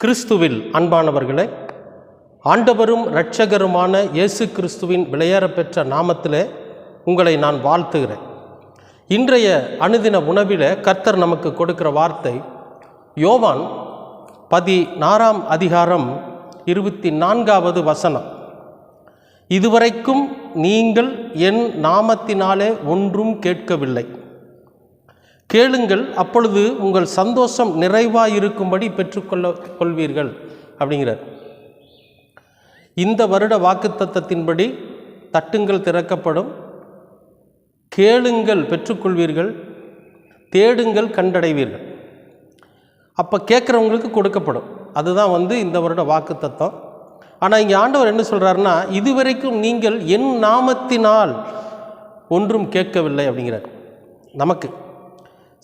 கிறிஸ்துவில் அன்பானவர்களே ஆண்டவரும் இரட்சகருமான இயேசு கிறிஸ்துவின் விளையாறப்பெற்ற நாமத்திலே உங்களை நான் வாழ்த்துகிறேன். இன்றைய அனுதின உணவில் கர்த்தர் நமக்கு கொடுக்கிற வார்த்தை யோவான் பதினாறாம் அதிகாரம் இருபத்தி நான்காவது வசனம். இதுவரைக்கும் நீங்கள் என் நாமத்தினாலே ஒன்றும் கேட்கவில்லை. கேளுங்கள் அப்பொழுது உங்கள் சந்தோஷம் நிறைவாக இருக்கும்படி பெற்றுக்கொள்ள கொள்வீர்கள் அப்படிங்கிறார். இந்த வருட வாக்குத்தத்தத்தின்படி தட்டுங்கள் திறக்கப்படும் கேளுங்கள் பெற்றுக்கொள்வீர்கள் தேடுங்கள் கண்டடைவீர்கள். அப்போ கேட்குறவங்களுக்கு கொடுக்கப்படும். அதுதான் வந்து இந்த வருட வாக்குத்தத்தம். ஆனால் இங்கே ஆண்டவர் என்ன சொல்கிறாருன்னா இதுவரைக்கும் நீங்கள் என் நாமத்தினால் ஒன்றும் கேட்கவில்லை அப்படிங்கிறார். நமக்கு.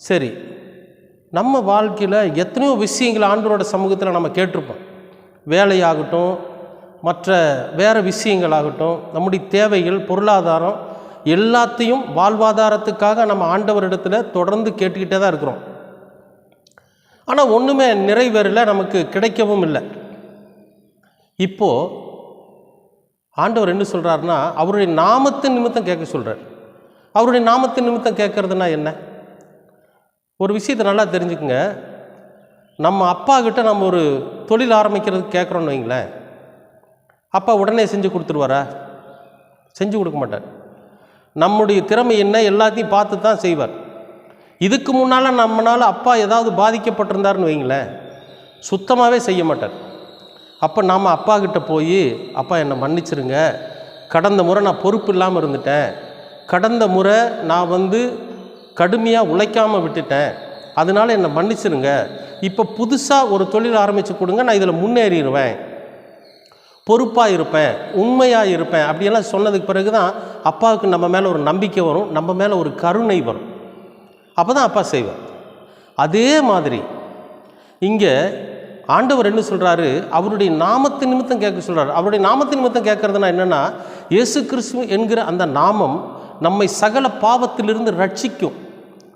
சரி நம்ம வாழ்க்கையில் எத்தனையோ விஷயங்கள் ஆண்டவரோட சமூகத்தில் நம்ம கேட்டிருப்போம். வேலையாகட்டும் மற்ற வேறு விஷயங்களாகட்டும் நம்முடைய தேவைகள் பொருளாதாரம் எல்லாத்தையும் வாழ்வாதாரத்துக்காக நம்ம ஆண்டவரிடத்தில் தொடர்ந்து கேட்டுக்கிட்டே தான் இருக்கிறோம். ஆனால் ஒன்றுமே நிறைவேறல நமக்கு கிடைக்கவும் இல்லை. இப்போது ஆண்டவர் என்ன சொல்கிறாருன்னா அவருடைய நாமத்தின் நிமித்தம் கேட்க சொல்கிறார் அவருடைய நாமத்தின் நிமித்தம் கேட்குறதுனா என்ன? ஒரு விஷயத்தை நல்லா தெரிஞ்சுக்குங்க. நம்ம அப்பா கிட்ட நம்ம ஒரு தொழில் ஆரம்பிக்கிறதுக்கு கேட்குறோன்னு வைங்களேன். அப்பா உடனே செஞ்சு கொடுத்துருவாரா? செஞ்சு கொடுக்க மாட்டார். நம்முடைய திறமை என்ன எல்லாத்தையும் பார்த்து தான் செய்வார். இதுக்கு முன்னால் நம்மளால் அப்பா ஏதாவது பாதிக்கப்பட்டிருந்தாருன்னு வைங்களேன். சுத்தமாகவே செய்ய மாட்டார். அப்போ நாம் அப்பா கிட்டே போய் அப்பா என்னை மன்னிச்சிருங்க. கடந்த முறை நான் பொறுப்பு இல்லாமல் இருந்துட்டேன். கடந்த முறை நான் வந்து கடுமையாக உழைக்காமல் விட்டுட்டேன். அதனால் என்னை மன்னிச்சிருங்க. இப்போ புதுசாக ஒரு தொழில் ஆரம்பித்து கொடுங்க நான் இதில் முன்னேறிடுவேன். பொறுப்பாக இருப்பேன் உண்மையாக இருப்பேன் அப்படியெல்லாம் சொன்னதுக்கு பிறகு தான் அப்பாவுக்கு நம்ம மேலே ஒரு நம்பிக்கை வரும் நம்ம மேலே ஒரு கருணை வரும். அப்போ தான் அப்பா செய்வார். அதே மாதிரி இங்கே ஆண்டவர் என்ன சொல்கிறாரு அவருடைய நாமத்து நிமித்தம் கேட்க சொல்கிறார் அவருடைய நாமத்து நிமித்தம் கேட்குறதுனா என்னென்னா இயேசு கிறிஸ்து என்கிற அந்த நாமம் நம்மை சகல பாவத்திலிருந்து ரட்சிக்கும்.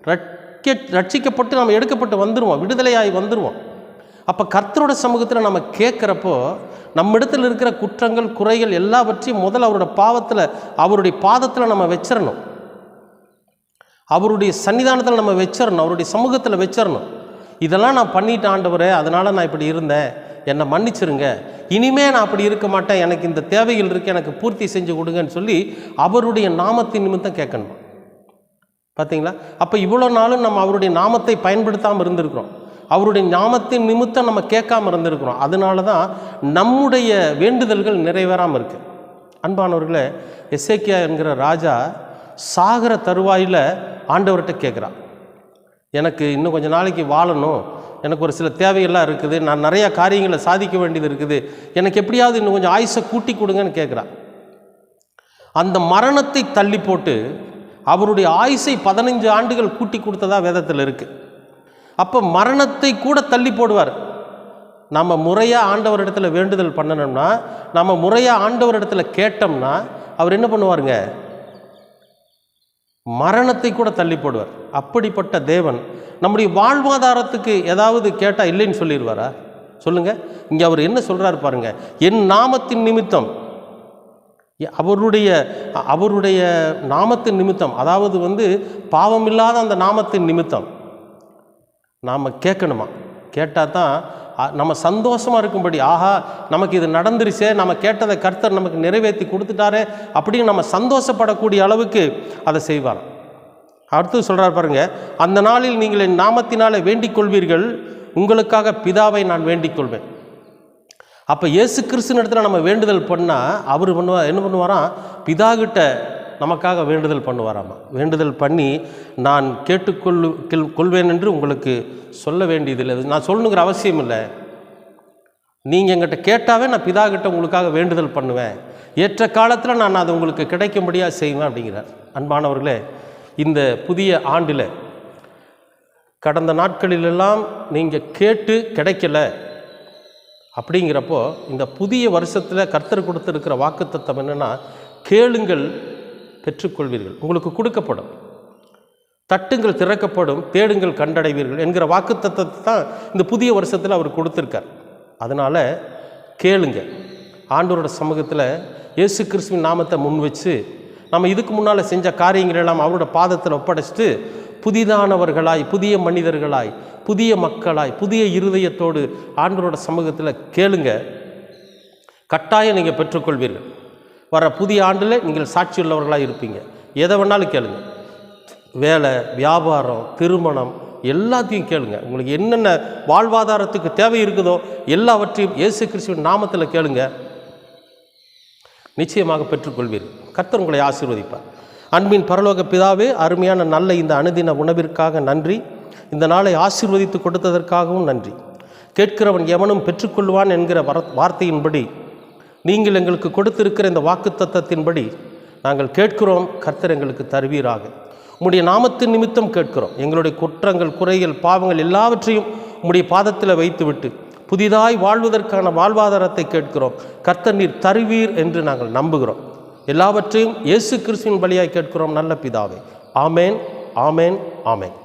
ரட்க ரட்சிக்கப்பட்டு நம்ம எடுக்கப்பட்டு வந்துடுவோம் விடுதலையாகி வந்துடுவோம் அப்போ கர்த்தரோட சமூகத்தில் நம்ம கேட்குறப்போ நம்ம இடத்துல இருக்கிற குற்றங்கள் குறைகள் எல்லாவற்றையும் முதல்ல அவரோட பாவத்தில் அவருடைய பாதத்தில் நம்ம வச்சிடணும் அவருடைய சன்னிதானத்தில் நம்ம வச்சிடணும் அவருடைய சமூகத்தில் வச்சிடணும் இதெல்லாம் நான் பண்ணிட்டு ஆண்டவரே அதனால் நான் இப்படி இருந்தேன். என்னை மன்னிச்சிருங்க. இனிமே நான் அப்படி இருக்க மாட்டேன். எனக்கு இந்த தேவைகள் இருக்குது எனக்கு பூர்த்தி செஞ்சு கொடுங்கன்னு சொல்லி அவருடைய நாமத்தின் நிமித்தம் கேட்கணும்? பார்த்தீங்களா அப்போ இவ்வளோ நாளும் நம்ம அவருடைய நாமத்தை பயன்படுத்தாமல் இருந்திருக்கிறோம். அவருடைய நாமத்தின் நிமித்தம் நம்ம கேட்காம இருந்திருக்கிறோம். அதனால தான் நம்முடைய வேண்டுதல்கள் நிறைவேறாமல் இருக்குது அன்பானவர்களே எஸ்ஏகியா என்கிற ராஜா சாகர தருவாயில் ஆண்டவர்கிட்ட கேட்குறான். எனக்கு இன்னும் கொஞ்சம் நாளைக்கு வாழணும். எனக்கு ஒரு சில தேவையெல்லாம் இருக்குது. நான் நிறையா காரியங்களை சாதிக்க வேண்டியது இருக்குது. எனக்கு எப்படியாவது இன்னும் கொஞ்சம் ஆயுசை கூட்டி கொடுங்கன்னு கேட்குறான் அந்த மரணத்தை தள்ளி போட்டு அவருடைய ஆயுசை பதினஞ்சு ஆண்டுகள் கூட்டி கொடுத்ததா வேதத்தில் இருக்குது அப்போ மரணத்தை கூட தள்ளி போடுவார். நம்ம முறையாக ஆண்டவரிடத்தில் வேண்டுதல் பண்ணணும்னா நம்ம முறையாக ஆண்டவரிடத்தில் கேட்டோம்னா அவர் என்ன பண்ணுவாருங்க? மரணத்தை கூட தள்ளி போடுவார். அப்படிப்பட்ட தேவன் நம்முடைய வாழ்வாதாரத்துக்கு ஏதாவது கேட்டால் இல்லைன்னு சொல்லிடுவாரா? சொல்லுங்கள் இங்கே அவர் என்ன சொல்கிறாரு பாருங்கள் என் நாமத்தின் நிமித்தம் அவருடைய அவருடைய நாமத்தின் நிமித்தம் அதாவது வந்து பாவமில்லாத அந்த நாமத்தின் நிமித்தம் நாம் கேட்கணுமா? கேட்டால் தான் நம்ம சந்தோஷமாக இருக்கும்படி ஆஹா நமக்கு இது நடந்துருச்சே நம்ம கேட்டதை கர்த்தர் நமக்கு நிறைவேற்றி கொடுத்துட்டாரே அப்படின்னு நம்ம சந்தோஷப்படக்கூடிய அளவுக்கு அதை செய்வார் அடுத்து சொல்கிறார் பாருங்க அந்த நாளில் நீங்கள் என் நாமத்தினாலே வேண்டிக் கொள்வீர்கள் உங்களுக்காக பிதாவை நான் வேண்டிக் கொள்வேன் அப்போ இயேசு கிறிஸ்துவின் இடத்துல நம்ம வேண்டுதல் பண்ணால் அவர் பண்ணுவார் என்ன பண்ணுவாராம் பிதா கிட்ட நமக்காக வேண்டுதல் பண்ணுவாராமா? வேண்டுதல் பண்ணி நான் கேட்டுக்கொள்ளு கொள்வேன் என்று உங்களுக்கு சொல்ல வேண்டியதில்லை. நான் சொல்லணுங்கிற அவசியம் இல்லை. நீங்கள் எங்கிட்ட கேட்டாவே நான் பிதா கிட்ட உங்களுக்காக வேண்டுதல் பண்ணுவேன். ஏற்ற காலத்தில் நான் அது உங்களுக்கு கிடைக்கும்படியாக செய்வேன் அப்படிங்கிறார். அன்பானவர்களே இந்த புதிய ஆண்டில் கடந்த நாட்களிலெல்லாம் நீங்கள் கேட்டு கிடைக்கல அப்படிங்கிறப்போ இந்த புதிய வருஷத்தில் கர்த்தர் கொடுத்துருக்கிற வாக்குத்தத்தம் என்னென்னா கேளுங்கள் பெற்றுக்கொள்வீர்கள். உங்களுக்கு கொடுக்கப்படும். தட்டுங்கள் திறக்கப்படும் தேடுங்கள் கண்டடைவீர்கள் என்கிற வாக்குத்தத்தத்தை தான் இந்த புதிய வருஷத்தில் அவர் கொடுத்துருக்கார். அதனால் கேளுங்க. ஆண்டோரோட சமூகத்தில் இயேசு கிறிஸ்துவின் நாமத்தை முன் வச்சு நம்ம இதுக்கு முன்னால் செஞ்ச காரியங்கள் எல்லாம் அவரோட பாதத்தில் ஒப்படைச்சிட்டு புதிதானவர்களாய் புதிய மனிதர்களாய் புதிய மக்களாய் புதிய இருதயத்தோடு ஆண்டவரோட சமூகத்தில் கேளுங்க. கட்டாயம் நீங்கள் பெற்றுக்கொள்வீர்கள். வர புதிய ஆண்டில் நீங்கள் சாட்சி உள்ளவர்களாக இருப்பீங்க. எதை வேணாலும் கேளுங்க. வேலை வியாபாரம் திருமணம் எல்லாத்தையும் கேளுங்க. உங்களுக்கு என்னென்ன வாழ்வாதாரத்துக்கு தேவை இருக்குதோ எல்லாவற்றையும் இயேசு கிறிஸ்துவின் நாமத்தில் கேளுங்கள் நிச்சயமாக பெற்றுக்கொள்வீர்கள் கர்த்தர் உங்களை ஆசீர்வதிப்பார். அன்பின் பரலோக பிதாவே அருமையான நல்ல இந்த அனுதின உணவிற்காக நன்றி. இந்த நாளை ஆசீர்வதித்து கொடுத்ததற்காகவும் நன்றி. கேட்கிறவன் எவனும் பெற்றுக்கொள்வான் என்கிற வர வார்த்தையின்படி நீங்கள் எங்களுக்கு கொடுத்திருக்கிற இந்த வாக்குத்தத்தத்தின்படி நாங்கள் கேட்கிறோம் கர்த்தர் எங்களுக்கு தருவீராக. உம்முடைய நாமத்தின் நிமித்தம் கேட்கிறோம். எங்களுடைய குற்றங்கள் குறைகள் பாவங்கள் எல்லாவற்றையும் உம்முடைய பாதத்தில் வைத்துவிட்டு புதிதாய் வாழ்வதற்கான வாழ்வாதாரத்தை கேட்கிறோம். கர்த்தர் நீர் தருவீர் என்று நாங்கள் நம்புகிறோம். எல்லாவற்றையும் இயேசு கிறிஸ்துவின் பலியாய் கேட்கிறோம் நல்ல பிதாவே. ஆமேன் ஆமேன் ஆமேன்.